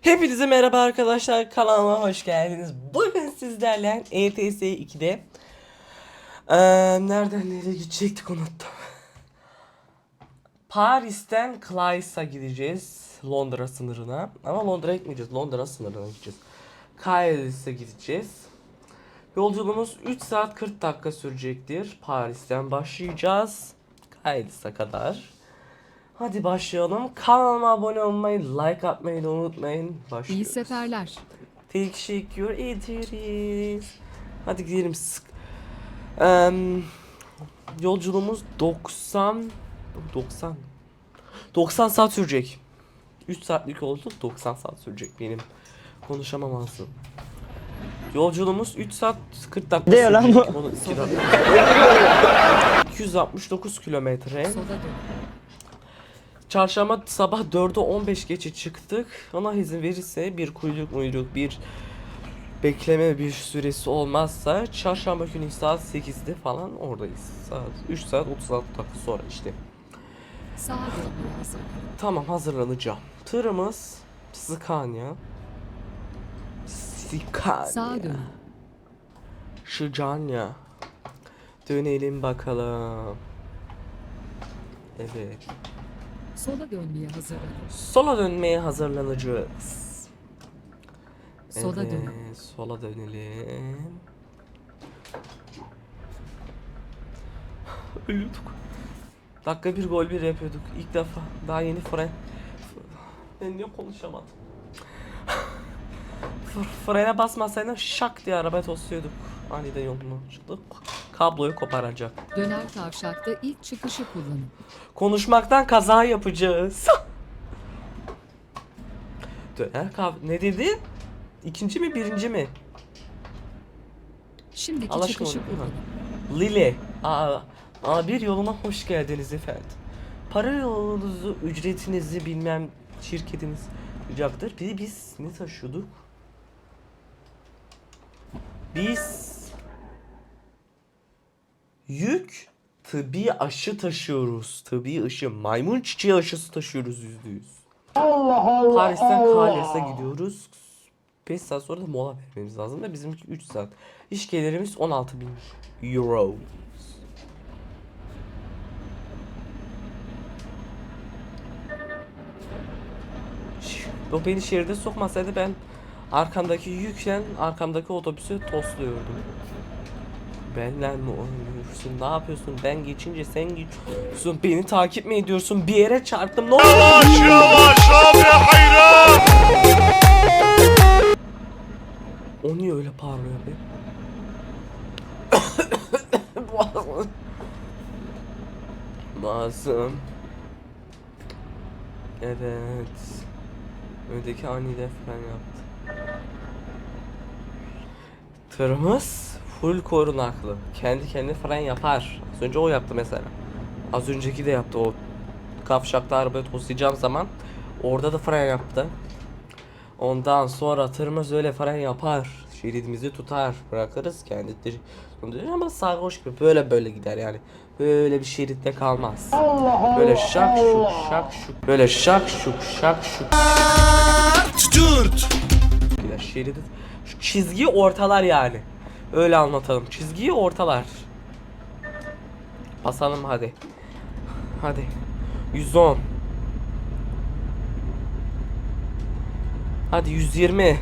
Hepinize merhaba arkadaşlar kanalıma hoş geldiniz. Bugün sizlerle ETS 2'de Ee, nereden nereye gidecektik unuttum. Paris'ten Clays'a gideceğiz Londra sınırına ama Londra'ya gitmeyeceğiz Londra sınırına gideceğiz. Cales'e gideceğiz. Yolculuğumuz 3 saat 40 dakika sürecektir. Paris'ten başlayacağız. Cales'e kadar. Hadi başlayalım. Kanalıma abone olmayı, like atmayı da unutmayın. İyi Başlıyoruz. seferler. Teşekkür ederiz. Hadi gidelim. Sık. Em, yolculuğumuz 90 90 90 saat sürecek. 3 saatlik yolculuk 90 saat sürecek benim. Konuşamam aslında. Yolculuğumuz 3 saat 40 dakika Ne lan bu? sürecek. Onu iki dakika. 269 kilometre. Sola dön. Çarşamba sabah 4'e 15 geçe çıktık. Allah izin verirse bir kuyruk muyruk bir bekleme bir süresi olmazsa çarşamba günü saat 8'de falan oradayız. Saat 3 saat 36 dakika sonra işte. Tamam hazırlanacağım. Tırımız. Sağa dön. Scania. Dönelim bakalım. Evet. Sola dönmeye hazırlan. Sola dönmeye hazırlanacağız. Sola evet, dön. Sola dönelim. Ölüyorduk. Dakika bir gol bir yapıyorduk. İlk defa. Daha yeni fren. Ben niye konuşamadım? Frene basmasaydım şak diye arabaya tosluyorduk. Aniden yolunu çıktık. Kabloyu koparacak. Döner kavşakta ilk çıkışı kullanın. Konuşmaktan kaza yapacağız. Döner kav... Ne dedin? İkinci mi birinci mi? Şimdiki Allah aşkına çıkışı onu- kullanın. Lili. Aa, aa bir yoluma hoş geldiniz efendim. Para yolunuzu, ücretinizi bilmem şirketiniz yapacaktır. Bir de biz ne taşıyorduk? Biz yük tıbbi aşı taşıyoruz. Tıbbi aşı. Maymun çiçeği aşısı taşıyoruz yüzde yüz. Paris'ten Cales'e gidiyoruz. 5 saat sonra da mola vermemiz lazım da bizimki 3 saat. İş gelirimiz 16 bin euro. O beni şehirde sokmasaydı ben arkamdaki yükle arkamdaki otobüsü tosluyordum. Benle mi oynuyorsun? Ne yapıyorsun? Ben geçince sen geçiyorsun. Beni takip mi ediyorsun? Bir yere çarptım. Ne oldu? O niye öyle parlıyor be? Boğazım. Boğazım. Evet. Öndeki anide fren yaptı. Tırımız full korunaklı. Kendi kendine fren yapar. Az önce o yaptı mesela. Az önceki de yaptı o. Kavşakta arabayı toslayacağım zaman orada da fren yaptı. Ondan sonra tırımız öyle fren yapar. Şeridimizi tutar. Bırakırız kendidir. Ama sarhoş gibi böyle böyle gider yani. Böyle bir şeritte kalmaz. Böyle şak şuk şak şuk. Böyle şak şuk şak şuk. Gider şeridi. Şu çizgiyi ortalar yani. Öyle anlatalım. Çizgiyi ortalar. Basalım hadi. Hadi. 110. Hadi 120.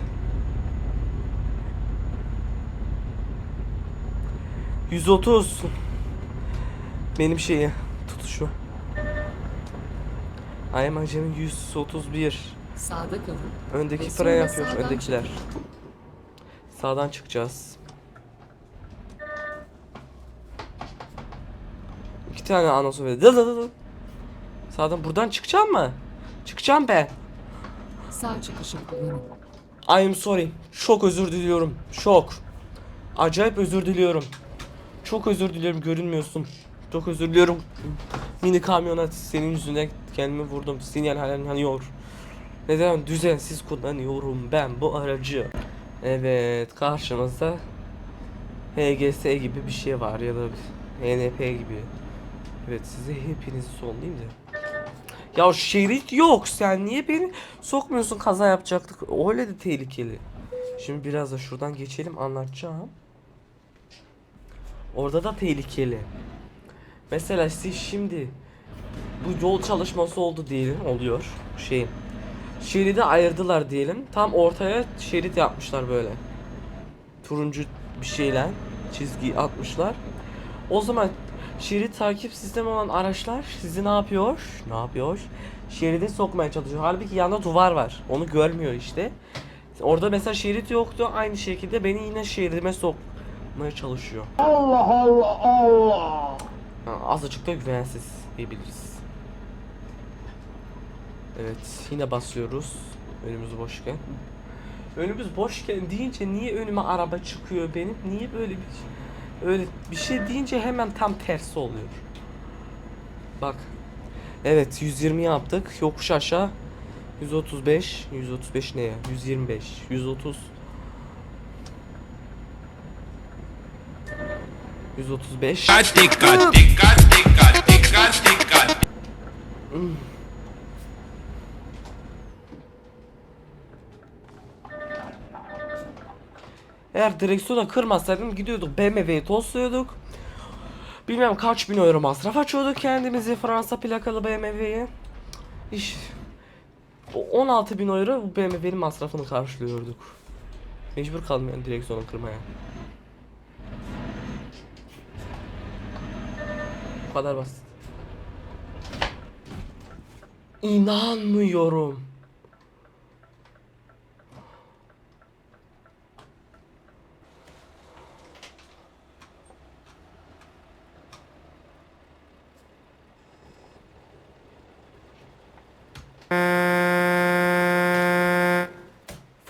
130. Benim şeyi tutuşu. Ayım acemi 131. Sağda kalın. Öndeki fren yapıyor öndekiler. çıkın. Sağdan çıkacağız. İki tane anonsu verdi. Dı dı dı dı. Sağdan buradan çıkacağım mı? Çıkacağım ben. Sağ çıkışı kullanın. I am sorry. Çok özür diliyorum. Çok. Acayip özür diliyorum. Çok özür diliyorum. Görünmüyorsun. Çok özür diliyorum. Mini kamyonet senin yüzünden kendimi vurdum. Sinyal halen yanıyor. Neden düzensiz kullanıyorum ben bu aracı? Evet karşımızda HGS gibi bir şey var ya da HNP gibi. Evet size hepinizi sonlayayım da. Ya şerit yok. Sen niye beni sokmuyorsun kaza yapacaktık. Öyle de tehlikeli. Şimdi biraz da şuradan geçelim anlatacağım. Orada da tehlikeli. Mesela siz şimdi bu yol çalışması oldu diyelim oluyor şeyin. Şeridi ayırdılar diyelim. Tam ortaya şerit yapmışlar böyle. Turuncu bir şeyle çizgi atmışlar. O zaman şerit takip sistemi olan araçlar sizi ne yapıyor? Ne yapıyor? Şeride sokmaya çalışıyor. Halbuki yanında duvar var. Onu görmüyor işte. Orada mesela şerit yoktu. Aynı şekilde beni yine şeridime sokmaya çalışıyor. Allah Allah Allah. Ha, azıcık da güvensiz diyebiliriz. Evet yine basıyoruz. Önümüz boşken. Önümüz boşken deyince niye önüme araba çıkıyor benim? Niye böyle bir şey? Öyle bir şey deyince hemen tam tersi oluyor. Bak. Evet 120 yaptık. Yokuş aşağı 135. 135 ne ya? 125. 130. 135. Dikkat dikkat dikkat dikkat dikkat dikkat. Eğer direksiyona kırmasaydım gidiyorduk BMW'yi tosluyorduk. Bilmem kaç bin euro masraf açıyorduk kendimizi Fransa plakalı BMW'ye. İş. O 16 bin euro bu BMW'nin masrafını karşılıyorduk. Mecbur kaldım yani direksiyonu kırmaya. Bu kadar basit. İnanmıyorum.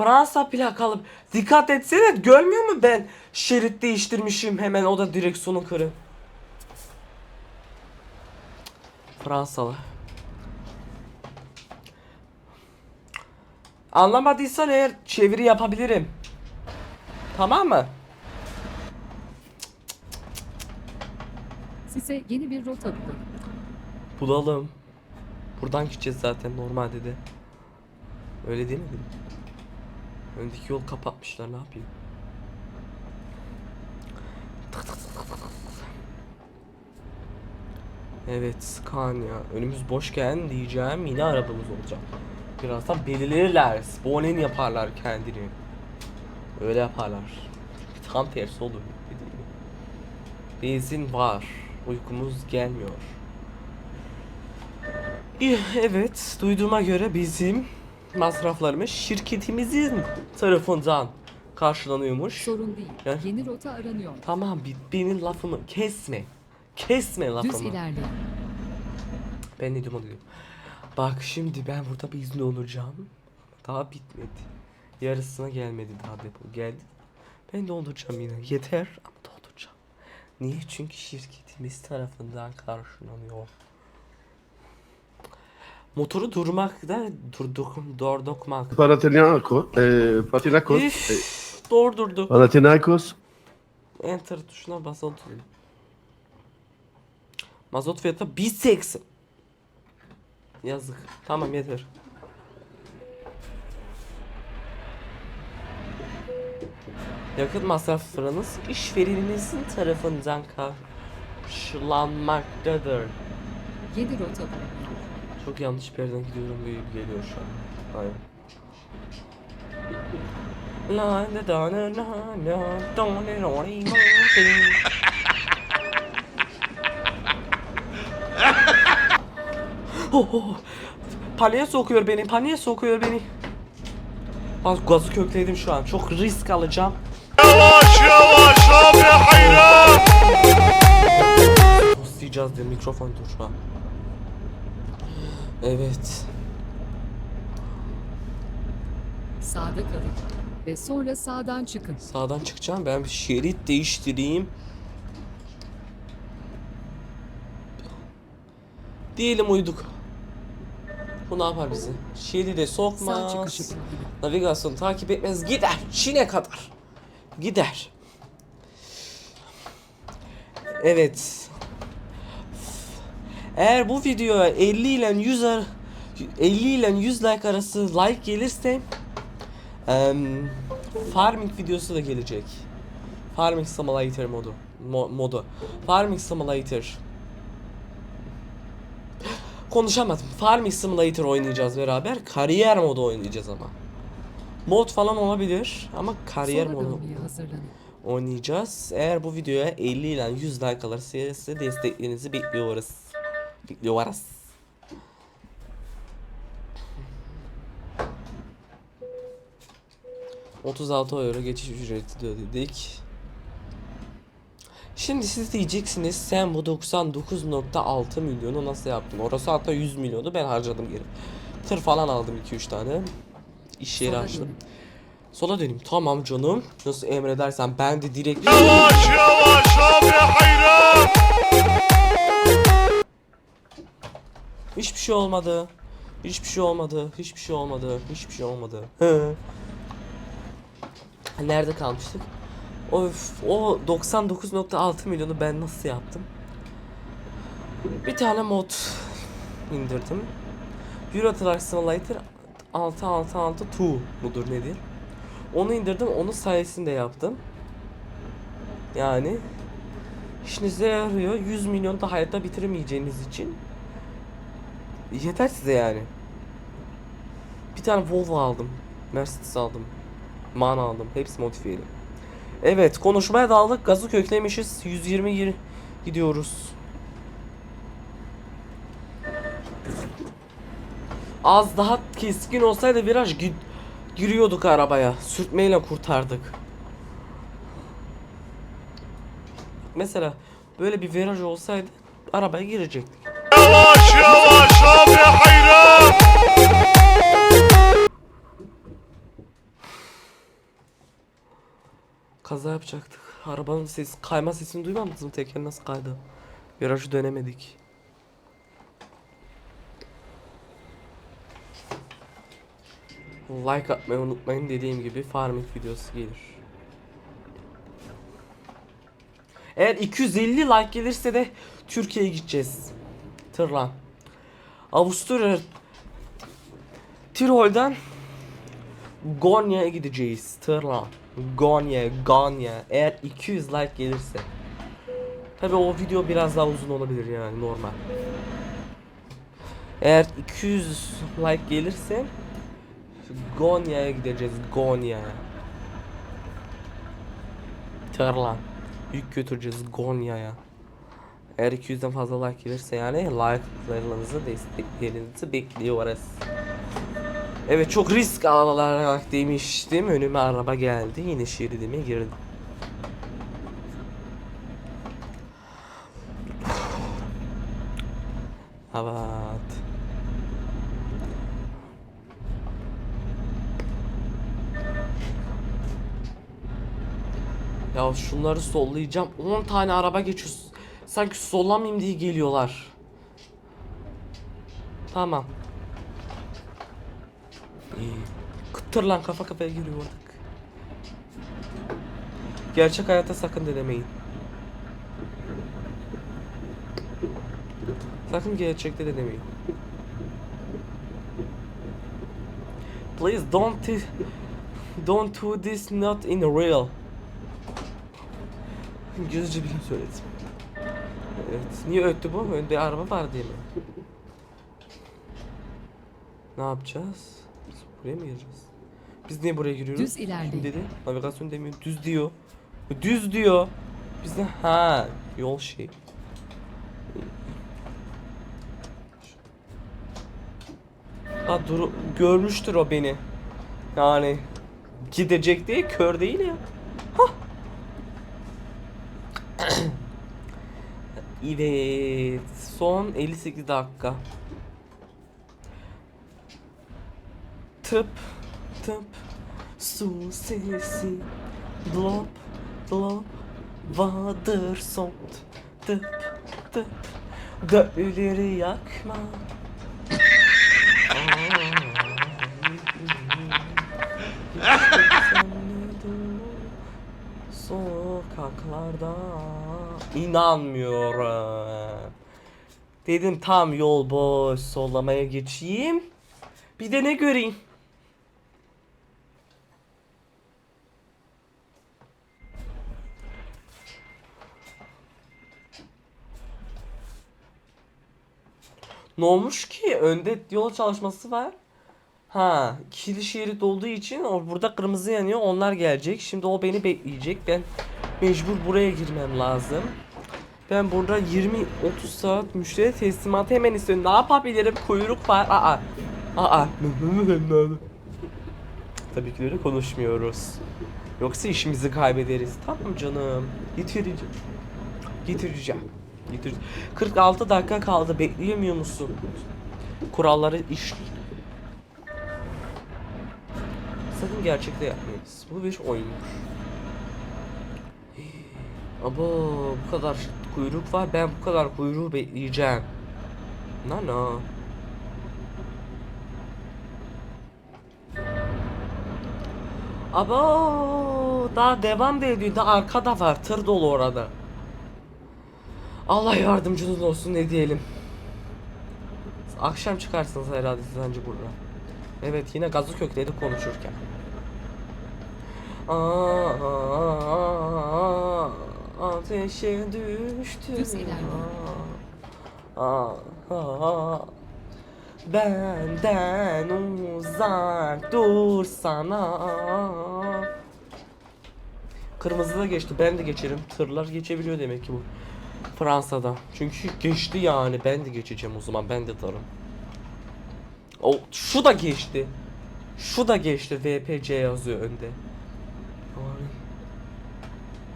Fransa plakalı. Dikkat etsene görmüyor mu ben şerit değiştirmişim hemen o da direksiyonu kırın. Fransalı. Anlamadıysan eğer çeviri yapabilirim. Tamam mı? Size yeni bir rota bulun. Bulalım. Buradan gideceğiz zaten normalde de. Öyle değil mi? Öndeki yol kapatmışlar ne yapayım? Evet Scania. Önümüz boşken diyeceğim yine arabamız olacak. Birazdan belirlerler. Spawning yaparlar kendini. Öyle yaparlar. Tam tersi olur. dediğim. Benzin var. Uykumuz gelmiyor. Evet, duyduğuma göre bizim masraflarımız şirketimizin tarafından karşılanıyormuş. Sorun değil. Ya. Yeni rota aranıyor. Tamam, bir, benim lafımı kesme. Kesme Düz lafımı. ilerleyin. Ben ne diyorum onu diyorum. Bak şimdi ben burada bir izni olacağım. Daha bitmedi. Yarısına gelmedi daha depo. Geldi. Ben dolduracağım yine. Yeter ama dolduracağım. Niye? Çünkü şirketimiz tarafından karşılanıyor. Motoru durmakta durduk durdurmak. Panathinaikos, e, Panathinaikos, e, Üf, durdurdu. Panathinaikos, Enter tuşuna basılı tutun. Mazot fiyatı 1.80. Yazık. Tamam yeter. Yakıt masraflarınız işvereninizin tarafından karşılanmaktadır. Yeni rota bulun. Çok yanlış bir yerden gidiyorum gibi geliyor şu an. Aynen. Ting. Oh, oh. Paniğe sokuyor beni, paniğe sokuyor beni. Az gazı kökledim şu an. Çok risk alacağım. Yavaş yavaş abi hayran. Toslayacağız diye mikrofon dur şu an. Evet. Sağda kalın. Ve sonra sağdan çıkın. Sağdan çıkacağım. Ben bir şerit değiştireyim. Diyelim uyduk. Bu ne yapar bizi? Şeride sokmaz. çıkışı kullanın. Navigasyon takip etmez. Gider. Çin'e kadar. Gider. Evet. Eğer bu videoya 50 ile 100 ar 50 ile 100 like arası like gelirse em, farming videosu da gelecek. Farming Simulator modu. Mo- modu. Farming Simulator. Konuşamadım. Farming Simulator oynayacağız beraber. Kariyer modu oynayacağız ama. Mod falan olabilir ama kariyer Sonra modu oynayacağız. Eğer bu videoya 50 ile 100 like alırsa desteklerinizi bekliyoruz. Bekliyoruz. ...36 euro geçiş ücreti de ödedik. Şimdi siz diyeceksiniz sen bu 99.6 milyonu nasıl yaptın? Orası hatta 100 milyonu ben harcadım geri. Tır falan aldım 2-3 tane. İş yeri Sola açtım. dönün. Sola döneyim. Tamam canım. Nasıl emredersen ben de direkt... Yavaş yavaş abi hayran. Hiçbir şey olmadı. Hiçbir şey olmadı. Hiçbir şey olmadı. Hiçbir şey olmadı. Nerede kalmıştık? Of, o 99.6 milyonu ben nasıl yaptım? Bir tane mod indirdim. Euro Truck Simulator 666 mudur nedir? Onu indirdim, onun sayesinde yaptım. Yani işinize yarıyor. 100 milyon da hayatta bitiremeyeceğiniz için Yeter size yani. Bir tane Volvo aldım. Mercedes aldım. Man aldım. Hepsi modifiyeli. Evet konuşmaya daldık. Gazı köklemişiz. 120 gir- gidiyoruz. Az daha keskin olsaydı viraj gi- giriyorduk arabaya. Sürtmeyle kurtardık. Mesela böyle bir viraj olsaydı arabaya girecektik. Kaza yapacaktık. Arabanın ses kayma sesini duymadınız mı? Teker nasıl kaydı? Virajı dönemedik. Like atmayı unutmayın dediğim gibi farming videosu gelir. Eğer 250 like gelirse de Türkiye'ye gideceğiz. Tırla. Avusturya Tirol'dan Gonya'ya gideceğiz tırla. Gonya, Gonya. Eğer 200 like gelirse. Tabi o video biraz daha uzun olabilir yani normal. Eğer 200 like gelirse Gonya'ya gideceğiz Gonya'ya. Tırla. Yük götüreceğiz Gonya'ya. Eğer 200'den fazla like gelirse yani like'larınızı desteklerinizi bekliyoruz. Evet çok risk alarak demiştim. Önüme araba geldi. Yine şeridime girdim. Evet. Ya şunları sollayacağım. 10 tane araba geçiyor. Sanki sollamayayım diye geliyorlar. Tamam. İyi. Kıttır lan kafa kafaya giriyorduk. Gerçek hayatta sakın denemeyin. Sakın gerçekte denemeyin. Please don't don't do this not in real. İngilizce bile söyledim. Evet. Niye öttü bu? Önde araba var diye mi? Ne yapacağız? Biz buraya mı gireceğiz? Biz niye buraya giriyoruz? Düz ilerleyin. Kim dedi? Navigasyon demiyor. Düz diyor. Düz diyor. Biz de ha yol şey. Ha dur görmüştür o beni. Yani gidecek değil kör değil ya. Evet son 58 dakika. Tıp tıp su sesi Blop blop vardır son tıp tıp Dölleri yakma. Sokaklarda inanmıyorum. Dedim tam yol boş sollamaya geçeyim. Bir de ne göreyim? Ne olmuş ki? Önde yol çalışması var. Ha, ikili şerit olduğu için o burada kırmızı yanıyor. Onlar gelecek. Şimdi o beni bekleyecek. Ben mecbur buraya girmem lazım. Ben burada 20-30 saat müşteri teslimatı hemen istiyorum. Ne yapabilirim? Kuyruk var. Aa. Aa. Tabii ki öyle konuşmuyoruz. Yoksa işimizi kaybederiz. Tamam canım. Getireceğim. Getireceğim. Getireceğim. 46 dakika kaldı. Bekleyemiyor musun? Kuralları iş Sakın gerçekte yapmayız. Bu bir oyundur. Abo bu kadar kuyruk var. Ben bu kadar kuyruğu bekleyeceğim. Nana. Abo daha devam da ediyor. Daha arkada var. Tır dolu orada. Allah yardımcınız olsun ne diyelim. Akşam çıkarsınız herhalde siz anca burada. Evet yine gazı kökledi konuşurken. Aa, ateşe düştüm. İlerle. Aa, aa, benden uzak dur sana. Kırmızı da geçti. Ben de geçerim. Tırlar geçebiliyor demek ki bu. Fransa'da. Çünkü geçti yani. Ben de geçeceğim o zaman. Ben de tarım. O şu da geçti. Şu da geçti. VPC yazıyor önde.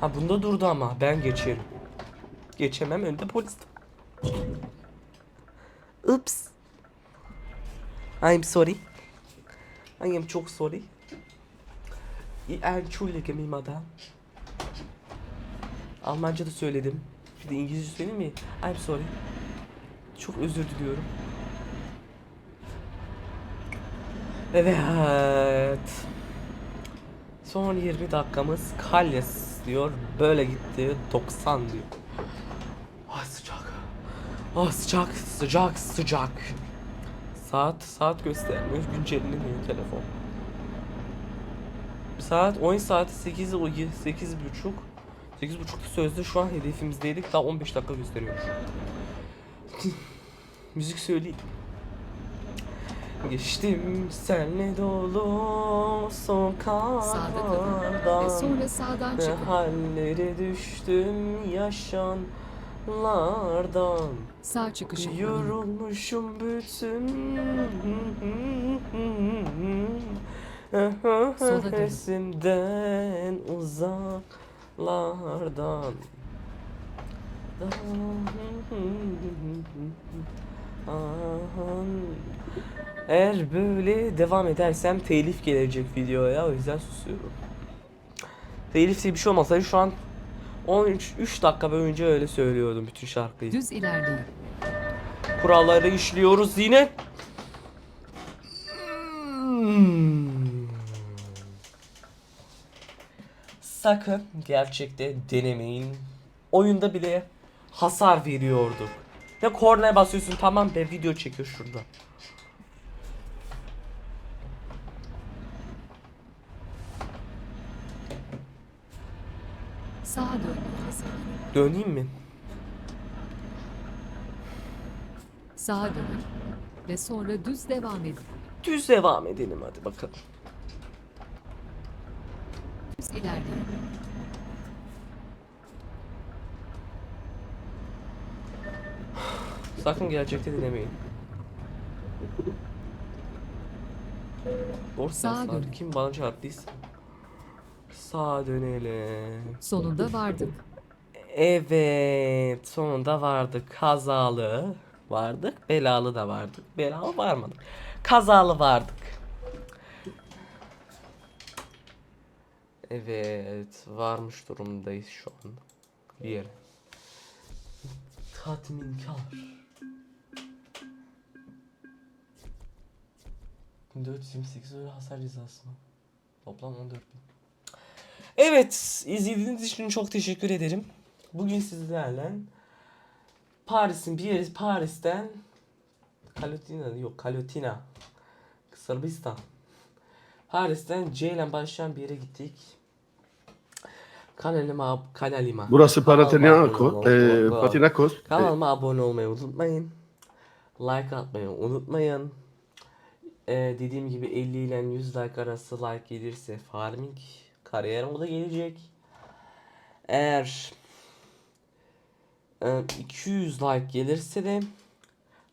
Ha bunda durdu ama ben geçerim. Geçemem önde polis. Oops. I'm sorry. I am çok sorry. Entschuldige mich madame. Almanca da söyledim. Bir de İngilizce söyleyeyim mi? I'm sorry. Çok özür diliyorum. Evet. Son 20 dakikamız Kalyas diyor. Böyle gitti. 90 diyor. Ah sıcak. Ah sıcak, sıcak, sıcak. Saat, saat göstermiyor. Güncelleniyor telefon. Saat, oyun saati 8, o 8 buçuk. 8 buçukta sözde şu an hedefimizdeydik. Daha 15 dakika gösteriyor. Müzik söyleyeyim. Geçtim senle dolu Sağda kalın ve sokaklardan sonra sağdan Ne çıkın. hallere düştüm yaşanlardan Sağ çıkışı kullanın. Yorulmuşum bütün Sola dönün. Uzaklardan Eğer böyle devam edersem telif gelecek videoya o yüzden susuyorum. Telif diye bir şey olmasaydı şu an 13 3 dakika boyunca öyle söylüyordum bütün şarkıyı. Düz ilerleyin. Kuralları işliyoruz yine. Hmm. Sakın gerçekte denemeyin. Oyunda bile hasar veriyorduk. Ya kornaya basıyorsun tamam be video çekiyor şurada. Sağa dönün Hasan. Döneyim mi? Sağa dönün. Ve sonra düz devam edin. Düz devam edelim hadi bakalım. Düz ilerleyin. Sakın Sağa sen dönün. Kim bana çarptıysa. Sağa dönelim. Sonunda vardık. Evet, sonunda vardık. Kazalı vardık, belalı da vardık. Belalı varmadık. Kazalı vardık. Evet, varmış durumdayız şu an. Bir yere. Tatminkar. 428 euro hasar cezası mı? Toplam 14 bin. Evet, izlediğiniz için çok teşekkür ederim. Bugün sizlerle Paris'in bir yeri Paris'ten Kalotina yok Kalotina Sırbistan Paris'ten C ile başlayan bir yere gittik. Kanalıma kanalıma Burası Panathinaikos. E, Panathinaikos. Kanalıma abone olmayı unutmayın. Like atmayı unutmayın. Ee, dediğim gibi 50 ile 100 like arası like gelirse farming kariyer moda gelecek. Eğer e, 200 like gelirse de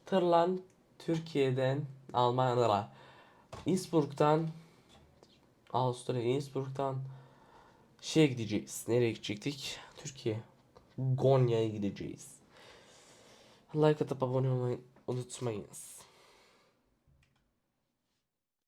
tırlan Türkiye'den Almanya'da Innsbruck'tan Avusturya Innsbruck'tan şeye gideceğiz. Nereye gidecektik? Türkiye. Gonya'ya gideceğiz. Like atıp abone olmayı unutmayınız.